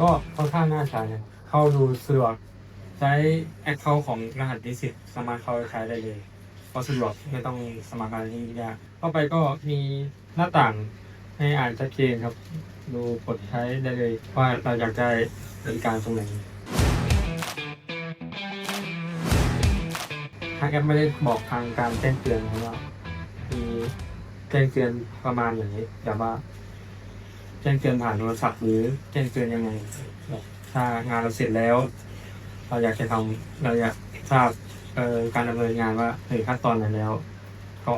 ก็ค่อนข้างน่าใช้นะเข้าดูสะดวกใช้แอคเคาท์ของรหัสนิสิตสามารถเข้าใช้ได้เลยก็สะดวกไม่ต้องสมัครอะไรที่ยากเข้าไปก็มีหน้าต่างให้อ่านชัดเจนครับ ดูกดใช้ได้เลยว่าเราอยากได้บริการตรงไหนทางแอปไม่ได้บอกทางการแจ้งเตือนเพราะว่ามีแจ้งเตือนประมาณอย่างนี้แบบว่า แจ้งเตือนผ่านโทรศัพท์หรือแจ้งเตือนยังไง ถ้างานเราเสร็จแล้ว เราอยากจะทำเราอยากทราบเอ่อการดำเนินงานว่าเออขั้นตอนไหนแล้ว ก็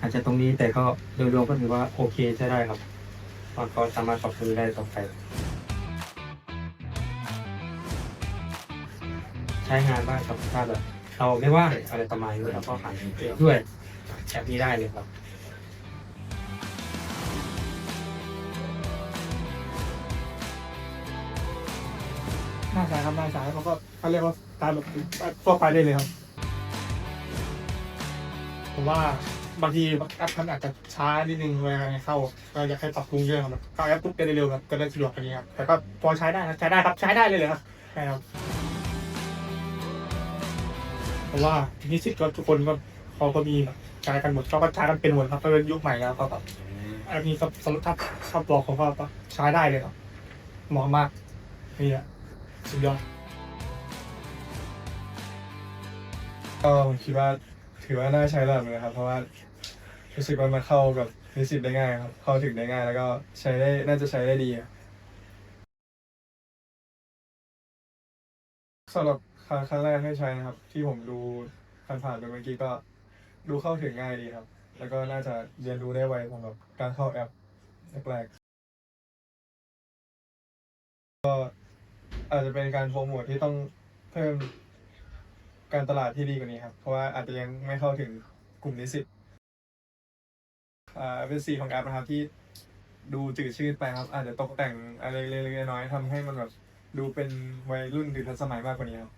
อาจจะตรงนี้แต่ก็โดยรวมก็ถือว่าโอเคใช้ได้ครับตอนก็สามารถปรับปรุงได้ต่อไป ใช้งานได้ครับถ้าแบบเราไม่ว่างอะไรประมาณนี้เราก็หาเงินด้วยแอปนี้ได้เลยครับ น่าใช้ครับน่าใช้เขาก็เขาเรียกว่าตามแบบทั่วไปได้เลยครับ ผมว่าบางทีแอปมันอาจจะช้านิดนึงเวลาเข้าก็อยากให้ปรับปรุงเยอะครับเข้าแอปปุ๊บจะได้เร็วครับก็ได้สะดวกอย่างนี้ครับแต่ก็พอใช้ได้นะใช้ได้ครับใช้ได้เลยเลยครับใช่ครับเพราะว่านิสิตก็ทุกคนก็เขาก็มีแบบใช้กันหมดเขาก็ใช้กันเป็นหมดครับก็เป็นยุคใหม่แล้วก็แบบแอปนี้ก็สำหรับถ้าถ้าบอกผมก็ใช้ได้เลยครับเหมาะมากนี่แหละ สุดยอดก็คิดว่าถือว่าน่าใช้ระดับหนึงนะครับ เพราะว่ารู้สึกว่ามันเข้ากับนิสิตได้ง่ายครับ เข้าถึงได้ง่าย แล้วก็ใช้ได้น่าจะใช้ได้ดีครับสำหรับครั้งครั้งแรกให้ใช้นะครับ ที่ผมดูผ่านๆไปเมื่อกี้ก็ดูเข้าถึงง่ายดีครับ แล้วก็น่าจะเรียนรู้ได้ไวสำหรับการเข้าแอปแรกๆก็ อาจจะเป็นการโปรโมทที่ต้องเพิ่มการตลาดที่ดีกว่านี้ครับ เพราะว่าอาจจะยังไม่เข้าถึงกลุ่มนิสิตอ่าเป็นสีของแอปนะครับที่ดูจืดชืดไปครับ อาจจะตกแต่งอะไรเล็กๆน้อยๆทำให้มันแบบดูเป็นวัยรุ่นหรือทันสมัยมากกว่านี้ครับ